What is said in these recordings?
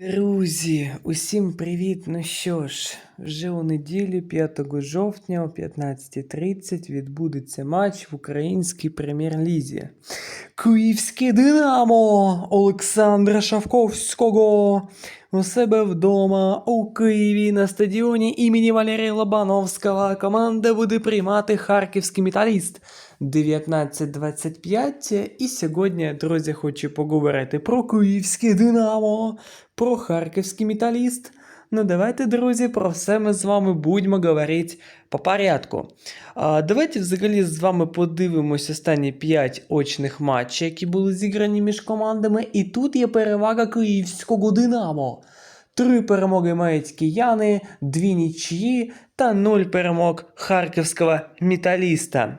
Друзі, усім привіт! Ну що ж, вже у неділю, 5 жовтня о 15.30 відбудеться матч в українській прем'єр-лізі. Київське Динамо Олександра Шавковського у себе вдома у Києві на стадіоні імені Валерія Лобановського команда буде приймати харківський металіст 19.25. І сьогодні, друзі, хочу поговорити про київське Динамо, про харківський металіст. Ну, давайте, друзі, про все ми з вами будемо говорити по порядку. А, давайте взагалі з вами подивимось останні 5 очних матчів, які були зіграні між командами. І тут є перевага київського Динамо. Три перемоги мають кияни, дві нічиї та нуль перемог харківського металіста.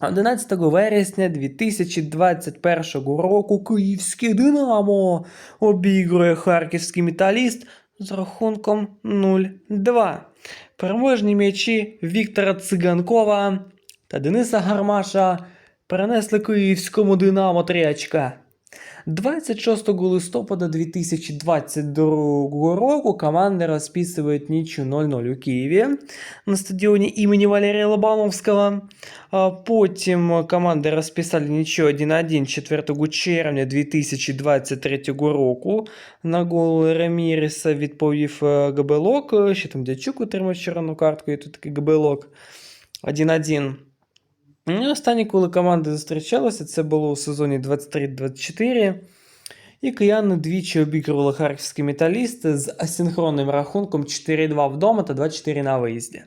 11 вересня 2021 року Київське Динамо обігрує харківський металіст з рахунком 0-2. Переможні м'ячі Віктора Циганкова та Дениса Гармаша перенесли київському Динамо 3 очка. 26 листопада 2022 року команди розписують нічю 0-0 у Києві на стадіоні імені Валерія Лобановського. Потім команди розписали нічого 1-1 4 червня 2023 року. На гол Реміреса відповів е, Габелок. Ще там Дячук отримав червону картку, і тут такий Габелок 1-1. Ну, останні, коли команди зустрічалися, це було у сезоні 23-24. І кияни двічі обігрували харківський металіст з асинхронним рахунком 4-2 вдома та 2-4 на виїзді.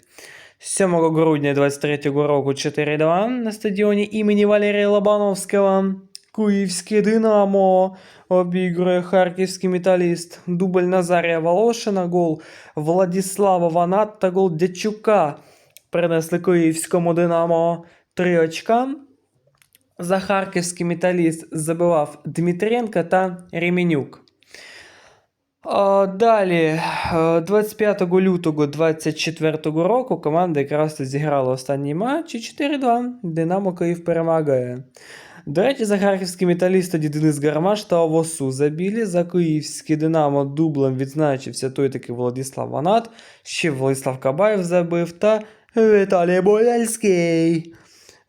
7 грудня 23 року 4-2 на стадіоні імені Валерія Лобановського. Київське Динамо обігрує харківський металіст. Дубль Назарія Волошина, гол Владіслава Ванат та гол Дячука принесли київському Динамо 3 очка. За харківський металіст забивав Дмитренко та Ремінюк. А, Далі, е, 25 лютого 2024 року команда якраз зіграла останній матч і 4-2. Динамо Київ перемагає. До речі, за харківський металіст тоді Денис Гармаш та Овосу забілі. За київський Динамо дублем відзначився той такий Владислав Ванат, ще Владислав Кабаєв забив та Віталій Бояльський.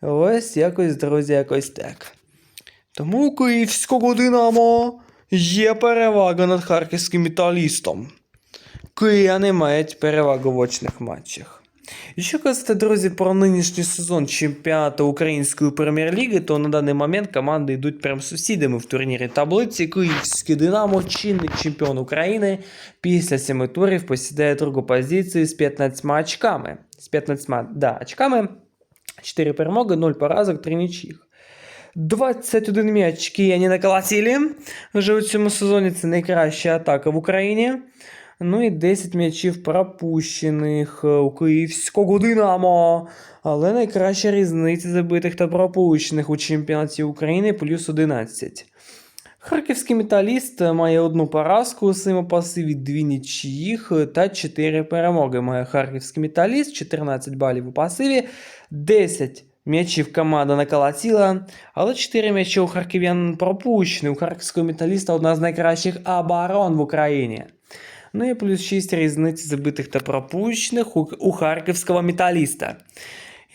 Ось якось, друзі, якось так. Тому київського Динамо є перевага над харківським металістом. Кияни мають перевагу в очних матчах. І що казати, друзі, про нинішній сезон чемпіонату Української прем'єр-ліги, то на даний момент команди йдуть прям сусідами в турнірі таблиці. Київське Динамо, чинний чемпіон України, після семи турів посідає другу позицію з 15 очками. З 15 да, очками. 4 перемоги, 0 поразок, 3 нічих. 21 м'яч кияні наколотили. Вже у цьому сезоні це найкраща атака в Україні. Ну і 10 м'ячів пропущених у київського Динамо. Але найкраща різниця забитих та пропущених у чемпіонаті України плюс 11. Харківський металіст має одну поразку у своєму пасиві, дві нічиїх та 4 перемоги. Має харківський металіст, 14 балів у пасиві, 10 м'ячів команда наколотила, але 4 м'ячі у харків'ян пропущені. У харківського металіста одна з найкращих оборон в Україні. Ну і плюс 6 різниць забитих та пропущених у, харківського металіста.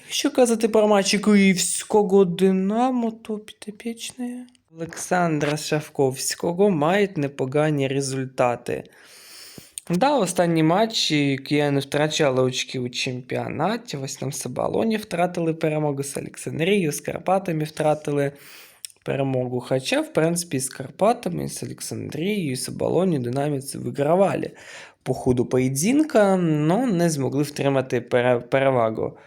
Якщо казати про матчі київського Динамо, то підопічні Олександра Шавковського мають непогані результати. Да, останні матчі кияни втрачали очки у чемпіонаті. Ось там Сабалоні втратили перемогу з Олександрією, з Карпатами втратили перемогу. Хоча, в принципі, з Карпатами, з Олександрією, з Сабалоні динаміці вигравали по ходу поєдинка, але не змогли втримати перевагу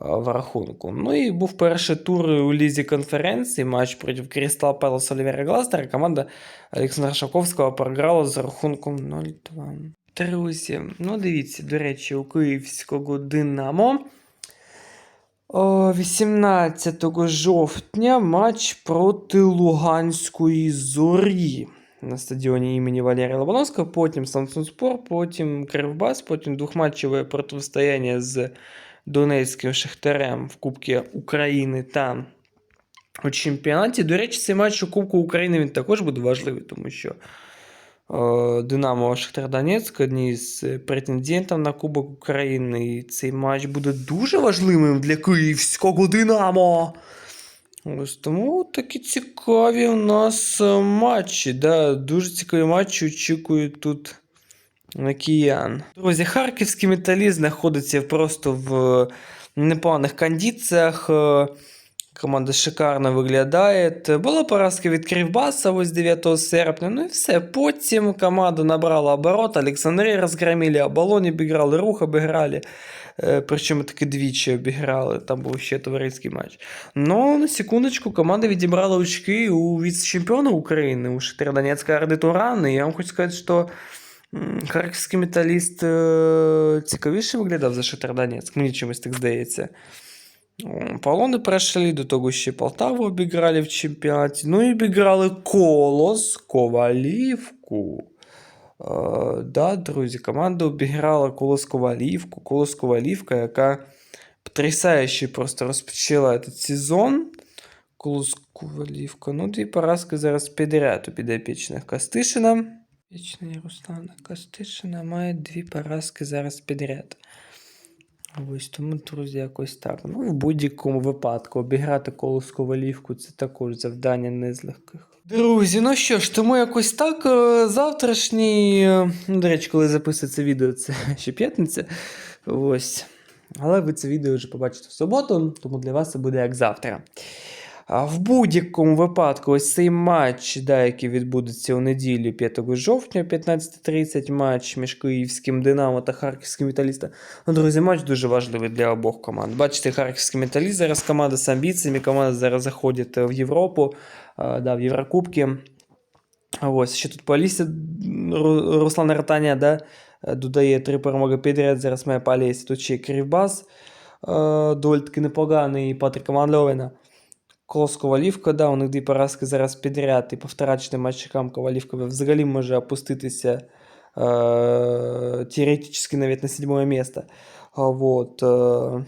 в рахунку. Ну і був перший тур у лізі конференції, матч проти Крістал Пелос Олівера Гластера. Команда Олександра Шаковського програла з рахунком 0-2. Друзі, ну дивіться, до речі, у київського Динамо. 18 жовтня матч проти Луганської зорі на стадіоні імені Валерія Лобановського, потім Самсунспор, потім Кривбас, потім двохматчеве протистояння з Донецьким Шахтарем в Кубці України та у чемпіонаті. До речі, цей матч у Кубку України він також буде важливий, тому що Динамо Шахтар Донецьк, одні з претендентів на Кубок України. І цей матч буде дуже важливим для київського Динамо. Ось тому такі цікаві у нас е, матчі. Да, дуже цікаві матчі очікують тут на киян. Друзі, харківський металіст знаходиться просто в непоганих кондиціях. Команда шикарно виглядає. Була поразка від Кривбаса ось 9 серпня. Ну і все. Потім команда набрала оборот. Олександрія розгромили, Оболонь обіграли, Рух обіграли. Е, Причому таки двічі обіграли. Там був ще товариський матч. Ну, на секундочку, команда відібрала очки у віце-чемпіона України, у Шахтаря Донецька Арди. І я вам хочу сказати, що харківський металіст е, цікавіше виглядав за Шахтар Донецьк. Мені чимось так здається. Полони пройшли, до того ще Полтаву обіграли в чемпіонаті. Ну і обіграли Колос, Ковалівку. Е, да, друзі, команда обіграла Колос Ковалівку. Колос Ковалівка, яка потрясающе просто розпочала цей сезон. Колос Ковалівка. Ну, дві поразки зараз підряд у підопічних Костишина. Вічний Руслана Костишина має дві поразки зараз підряд. Ось тому, друзі, якось так. Ну, в будь-якому випадку обіграти колос Ковалівку це також завдання не з легких. Друзі, ну що ж, тому якось так. е, Завтрашній. е, Ну, до речі, коли записується це відео, це ще п'ятниця. Ось. Але ви це відео вже побачите в суботу, тому для вас це буде як завтра. А в будь-якому випадку, ось цей матч, да, який відбудеться у неділю 5 жовтня, 15.30 матч між київським Динамо та харківським металістом. Ну, друзі, матч дуже важливий для обох команд. Бачите, харківський металіст зараз команда з амбіціями, команда зараз заходить в Європу, да, в Єврокубки. Ось, ще тут по Алісі Руслан Ратаня, да, е, додає три перемоги підряд, зараз має по Тут ще Кривбас, е, доволі таки непоганий, Патрика Манльовина. Колос Ковалівка, да, у них дві поразки зараз підряд, і по вторачним матчикам Ковалівка взагалі може опуститися е, теоретично навіть на седьмое. А, Вот. Е,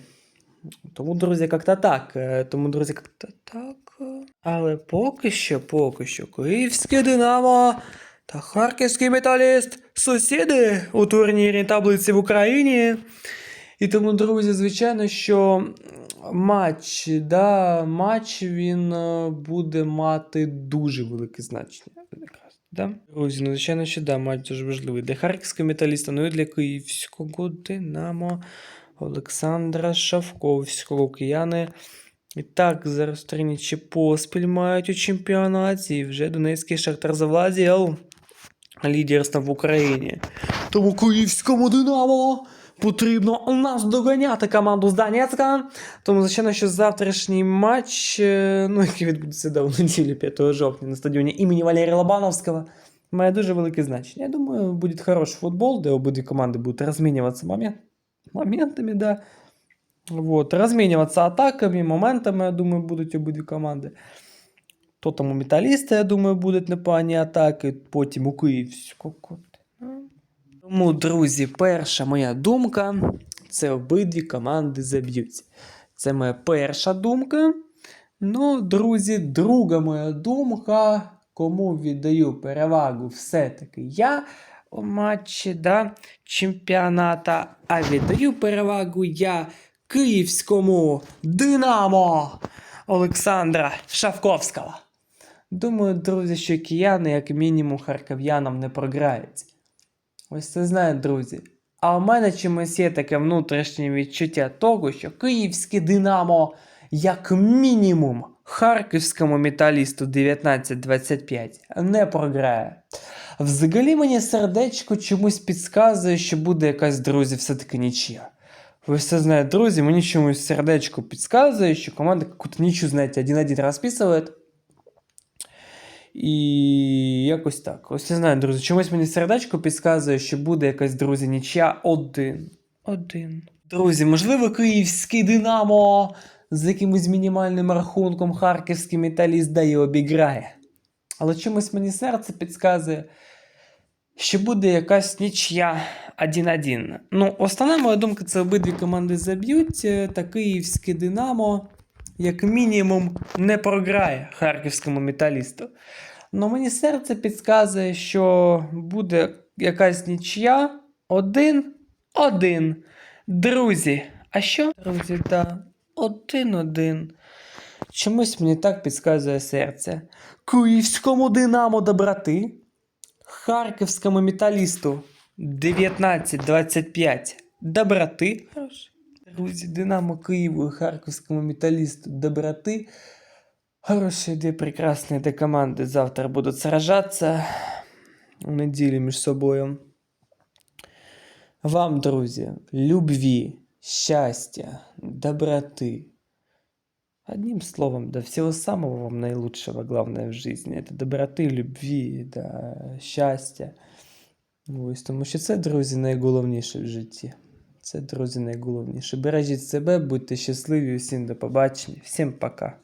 тому, друзі, як-то так. Е, Тому, друзі, як-то так. Але поки що, поки що, Київське Динамо та Харківський металіст сусіди у турнірній таблиці в Україні. І тому, друзі, звичайно, що матч, да, матч він е, буде мати дуже велике значення. Да? Друзі, ну, звичайно, що да, матч дуже важливий для харківського металіста, ну і для київського Динамо Олександра Шавковського. Кияни і так зараз тринічі поспіль мають у чемпіонаті, і вже Донецький Шахтар завладів лідерством в Україні. Тому київському Динамо потрібно нас доганяти команду з Донецька. Тому, звичайно, що завтрашній матч, е, ну, який відбудеться да, у неділю 5 жовтня на стадіоні імені Валерія Лобановського, має дуже велике значення. Я думаю, буде хороший футбол, де обидві команди будуть розмінюватися момент, моментами, да. Вот, розмінюватися атаками, моментами, я думаю, будуть обидві команди. То там у металіста, я думаю, будуть непогані атаки, потім у Київського. Тому, друзі, перша моя думка це обидві команди заб'ються. Це моя перша думка. Ну, друзі, друга моя думка, кому віддаю перевагу все-таки я у матчі да, чемпіоната, а віддаю перевагу я київському Динамо Олександра Шавковського. Думаю, друзі, що кияни, як мінімум, харків'янам не програють. Ось це знає, друзі. А у мене чимось є таке внутрішнє відчуття того, що київське Динамо, як мінімум, харківському металісту 1925 не програє. Взагалі мені сердечко чомусь підказує, що буде якась, друзі, все-таки нічия. Ви все знаєте, друзі, мені чомусь сердечко підказує, що команда какую-то нічю, знаєте, 1-1 розписує. І якось так. Ось не знаю, друзі. Чомусь мені сердечко підказує, що буде якась, друзі, нічия один. Один. Друзі, можливо, київський Динамо з якимось мінімальним рахунком харківський металіст дає обіграє. Але чомусь мені серце підказує, що буде якась нічия 1-1. Ну, основна моя думка, це обидві команди заб'ють, е, та київське Динамо, як мінімум, не програє харківському металісту. Но мені серце підказує, що буде якась нічия. Один-один. Друзі. А що? Друзі, да. Один-один. Чомусь мені так підказує серце. Київському Динамо доброти, Харківському металісту 19-25 доброти. Хорош. Друзі, Динамо Києву і Харківському металісту доброти. Хорошие две прекрасные две команды завтра будут сражаться у неділі між собою. Вам, друзі, любви, счастья, доброты. Одним словом, да всего самого вам наилучшего, главное в жизни. Это доброти, любві, да, щастя. Ось, тому що це, друзі, найголовніше в житті. Це, друзі, найголовніше. Бережіть себе, будьте щасливі, всім до побачення, всім пока.